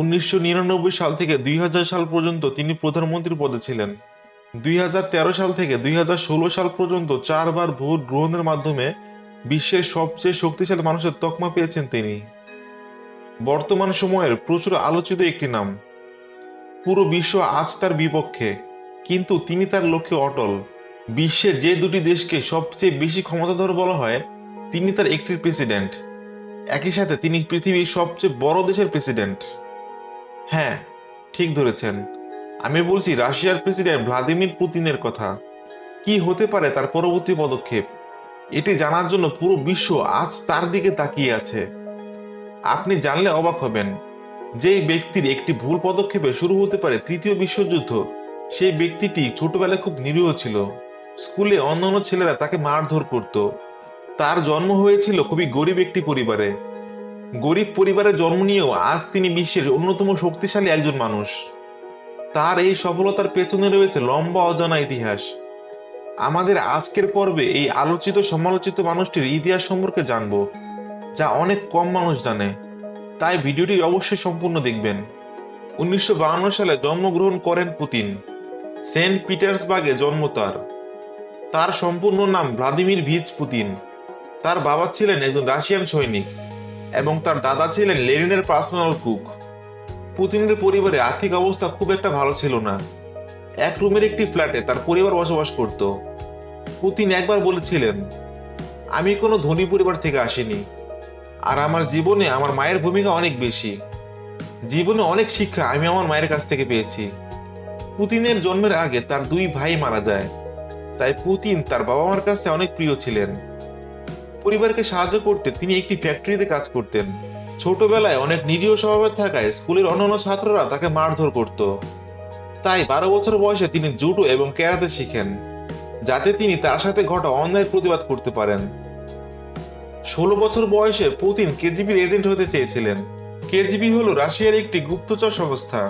উনিশশো নিরানব্বই সাল থেকে দুই হাজার সাল পর্যন্ত তিনি প্রধানমন্ত্রী পদে ছিলেন। দুই হাজার তেরো সাল থেকে দুই হাজার ষোলো সাল পর্যন্ত চারবার ভোট গ্রহণের মাধ্যমে বিশ্বের সবচেয়ে শক্তিশালী মানুষের তকমা পেয়েছেন তিনি। বর্তমান সময়ের প্রচুর আলোচিত একটি নাম। পুরো বিশ্ব আজ তার বিপক্ষে, কিন্তু তিনি তার লক্ষ্যে অটল। বিশ্বের যে দুটি দেশকে সবচেয়ে বেশি ক্ষমতাধর বলা হয়, তিনি তার একটির প্রেসিডেন্ট। একই সাথে তিনি পৃথিবীর সবচেয়ে বড় দেশের প্রেসিডেন্ট। হ্যাঁ ঠিক ধরেছেন। আমি বলছি, রাশিয়ার প্রেসিডেন্ট ভ্লাদিমির পুতিনের কথা। কি হতে পারে তার পরবর্তী পদক্ষেপ? এটি জানার জন্য পুরো বিশ্ব আজ তার দিকে তাকিয়ে আছে। আপনি জানলে অবাক হবেন, যেই ব্যক্তির একটি ভুল পদক্ষেপে শুরু হতে পারে তৃতীয় বিশ্বযুদ্ধ, সেই ব্যক্তিটি ছোটবেলায় খুব নিরীহ ছিল। স্কুলে অন্যান্য ছেলেরা তাকে মারধর করত। তার জন্ম হয়েছিল খুবই গরিব একটি পরিবারে। গরিব পরিবারে জন্ম নিয়েও আজ তিনি বিশ্বের অন্যতম শক্তিশালী একজন মানুষ। তার এই সফলতার পেছনে রয়েছে লম্বা অজানা ইতিহাস। আমাদের আজকের পর্বে এই আলোচিত, সমালোচিত মানুষটির ইতিহাস সম্পর্কে জানব, যা অনেক কম মানুষ জানে। তাই ভিডিওটি অবশ্যই সম্পূর্ণ দেখবেন। উনিশশো সালে জন্মগ্রহণ করেন পুতিন। সেন্ট পিটার্সবার্গে জন্ম তার। তার সম্পূর্ণ নাম ভ্লাদিমির ভিজ পুতিন। তার বাবা ছিলেন একজন রাশিয়ান সৈনিক। এবং তার দাদা ছিলেন লেনিনের পার্সোনাল কুক পুতিনের পরিবারে আর্থিক অবস্থা খুব একটা ভালো ছিল না। এক রুমের একটি ফ্ল্যাটে তার পরিবার বসবাস করত। পুতিন একবার বলেছিলেন, আমি কোনো ধনী পরিবার থেকে আসিনি। আর আমার জীবনে আমার মায়ের ভূমিকা অনেক বেশি। জীবনে অনেক শিক্ষা আমি আমার মায়ের কাছ থেকে পেয়েছি। পুতিনের জন্মের আগে তার দুই ভাই মারা যায়। তাই পুতিন তার বাবা মার কাছে অনেক প্রিয় ছিলেন। পরিবারকে সাহায্য করতে তিনি একটি ফ্যাক্টরিতে কাজ করতেন। ছোটবেলায় অনেক নিরীহ স্বভাবের থাকায় স্কুলের অন্যান্য ছাত্ররা তাকে মারধর করত। তাই বারো বছর বয়সে তিনি জুডো এবং ক্যারাতে শিখেন, যাতে তিনি তার সাথে ঘটা অন্যায়ের প্রতিবাদ করতে পারেন। ষোলো বছর বয়সে পুতিন কেজিবির এজেন্ট হতে চেয়েছিলেন। কেজিবি হলো রাশিয়ার একটি গুপ্তচর সংস্থা,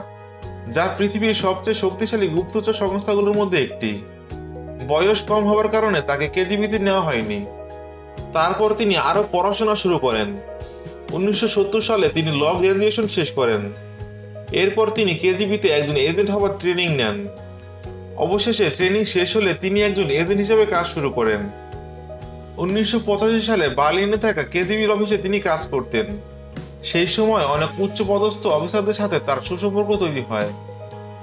যা পৃথিবীর সবচেয়ে শক্তিশালী গুপ্তচর সংস্থাগুলোর মধ্যে একটি। বয়স কম হওয়ার কারণে তাকে কেজিবিতে নেওয়া হয়নি। তারপর তিনি আরও পড়াশোনা শুরু করেন। উনিশশো সত্তর সালে তিনি ল গ্রাজুয়েশন শেষ করেন। এরপর তিনি কেজিবিতে একজন এজেন্ট হওয়ার ট্রেনিং নেন। অবশেষে ট্রেনিং শেষ হলে তিনি একজন এজেন্ট হিসেবে কাজ শুরু করেন। উনিশশো সালে বার্লিনে থাকা কেজিবির অফিসে তিনি কাজ করতেন। সেই সময় অনেক উচ্চ পদস্থ অফিসারদের সাথে তার সুসম্পর্ক তৈরি হয়,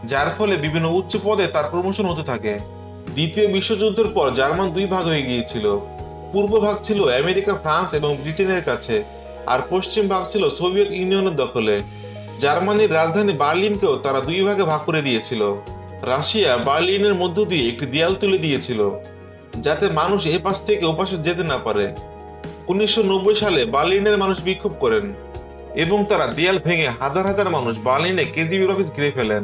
যার ফলে বিভিন্ন উচ্চ পদে তার প্রমোশন হতে থাকে। দ্বিতীয় বিশ্বযুদ্ধের পর জার্মান দুই ভাগ হয়ে গিয়েছিল। পূর্ব ভাগ ছিল আমেরিকা, ফ্রান্স এবং ব্রিটেনের কাছে, আর পশ্চিম ভাগ ছিল সোভিয়েত ইউনিয়নের দখলে। জার্মানির রাজধানী বার্লিনকেও তারা দুই ভাগে ভাগ করে দিয়েছিল। রাশিয়া বার্লিনের মধ্য দিয়ে একটি দেয়াল তুলে দিয়েছিল, যাতে মানুষ এ পাশ থেকে ও পাশে যেতে না পারে। উনিশশো নব্বই সালে বার্লিনের মানুষ বিক্ষোভ করেন এবং তারা দেয়াল ভেঙে হাজার হাজার মানুষ বার্লিনে কেজিবির অফিস ঘিরে ফেলেন।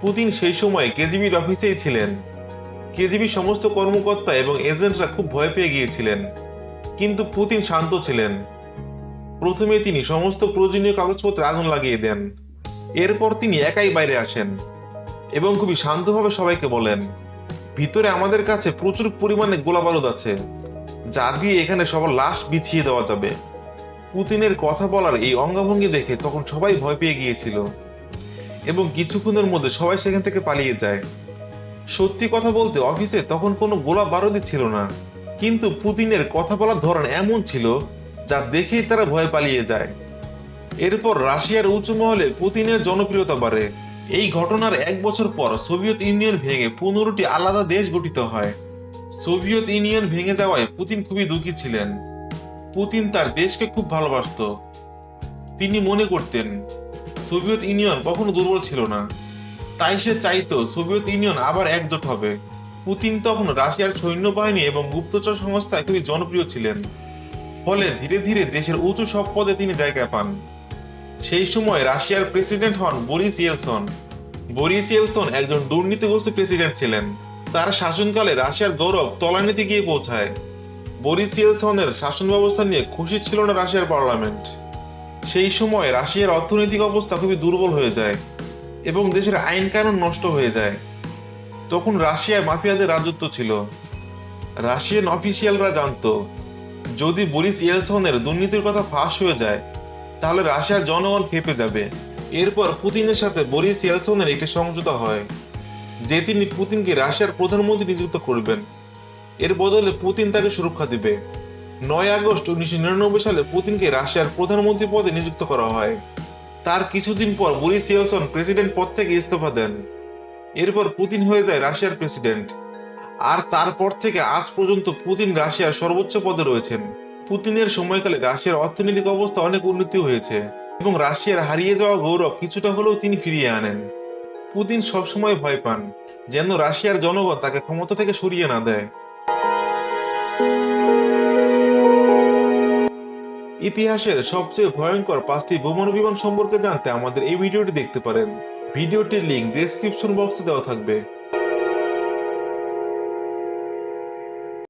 পুতিন সেই সময় কেজিবির অফিসেই ছিলেন। কেজিবি সমস্ত কর্মকর্তা এবং এজেন্টরা খুব ভয় পেয়ে গিয়েছিলেন। কিন্তু পুতিন শান্ত ছিলেন। প্রথমে তিনি সমস্ত প্রয়োজনীয় কাগজপত্রে আগুন লাগিয়ে দেন। এরপর তিনি একাই বাইরে আসেন এবং খুবই শান্তভাবে সবাইকে বলেন, ভিতরে আমাদের কাছে প্রচুর পরিমাণে গোলাবারুদ আছে, যা দিয়ে এখানে সবার লাশ বিছিয়ে দেওয়া যাবে। পুতিনের কথা বলার এই অঙ্গভঙ্গি দেখে তখন সবাই ভয় পেয়ে গিয়েছিল এবং কিছুক্ষণের মধ্যে সবাই সেখান থেকে পালিয়ে যায়। সত্যি কথা বলতে অফিসে তখন কোনো গোলা বারুদই ছিল না। কিন্তু পুতিনের কথা বলার ধরন এমন ছিল, যা দেখেই তারা ভয় পালিয়ে যায়। এরপর রাশিয়ার উচ্চ মহলে পুতিনের জনপ্রিয়তা বাড়ে। এই ঘটনার এক বছর পর সোভিয়েত ইউনিয়ন ভেঙে পনেরোটি আলাদা দেশ গঠিত হয়। সোভিয়েত ইউনিয়ন ভেঙে যাওয়ায় পুতিন খুবই দুঃখী ছিলেন। পুতিন তার দেশকে খুব ভালোবাসত। তিনি মনে করতেন, সোভিয়েত ইউনিয়ন কখনো দুর্বল ছিল না। তাই সে চাইতো সোভিয়েত ইউনিয়ন আবার একজোট হবে। পুতিন তখন রাশিয়ার সৈন্যবাহিনী এবং গুপ্তচর সংস্থায় খুবই জনপ্রিয় ছিলেন। ফলে ধীরে ধীরে দেশের উঁচু সব পদে তিনি জায়গা পান। সেই সময় রাশিয়ার প্রেসিডেন্ট হন বরিস ইয়েলসন। বরিস ইয়েলসন একজন দুর্নীতিগ্রস্ত প্রেসিডেন্ট ছিলেন। তার শাসনকালে রাশিয়ার গৌরব তলানিতে গিয়ে পৌঁছায়। বরিস ইয়েলসনের শাসন ব্যবস্থা নিয়ে খুশি ছিল না রাশিয়ার পার্লামেন্ট। সেই সময় রাশিয়ার অর্থনৈতিক অবস্থা খুবই দুর্বল হয়ে যায়। এবং দেশের আইন কানুন নষ্ট হয়ে যায়। তখন রাশিয়ায় মাফিয়াদের রাজত্ব ছিল। রাশিয়ান অফিসিয়ালরা জানতো, যদি বরিস ইয়েলসনের দুর্নীতির কথা ফাঁস হয়ে যায়, তাহলে রাশিয়ার জনগণ খেপে যাবে। এরপর পুতিনের সাথে বরিস ইয়েলসনের একটি সমঝোতা হয়, যে তিনি পুতিনকে রাশিয়ার প্রধানমন্ত্রী নিযুক্ত করবেন। এর বদলে পুতিন তাকে সুরক্ষা দিবে। নয় আগস্ট উনিশশো নিরানব্বই সালে পুতিনকে রাশিয়ার প্রধানমন্ত্রী পদে নিযুক্ত করা হয়। তার কিছুদিন পর বরিস ইয়েলসন প্রেসিডেন্ট পদ থেকে ইস্তফা দেন। এরপর পুতিন হয়ে যায় রাশিয়ার প্রেসিডেন্ট। আর তারপর থেকে আজ পর্যন্ত পুতিন রাশিয়ার সর্বোচ্চ পদে রয়েছেন। পুতিনের সময়কালে রাশিয়ার অর্থনৈতিক অবস্থা অনেক উন্নতি হয়েছে এবং রাশিয়ার হারিয়ে যাওয়া গৌরব কিছুটা হলেও তিনি ফিরিয়ে আনেন। পুতিন সবসময় ভয় পান, যেন রাশিয়ার জনগণ তাকে ক্ষমতা থেকে সরিয়ে না দেয়। ইতিহাসের সবচেয়ে ভয়ঙ্কর পাঁচটি বোমানু বিমান সম্পর্কে জানতে আমাদের এই ভিডিওটি দেখতে পারেন। ভিডিওটির লিঙ্ক ডেসক্রিপশন বক্সে দেওয়া থাকবে।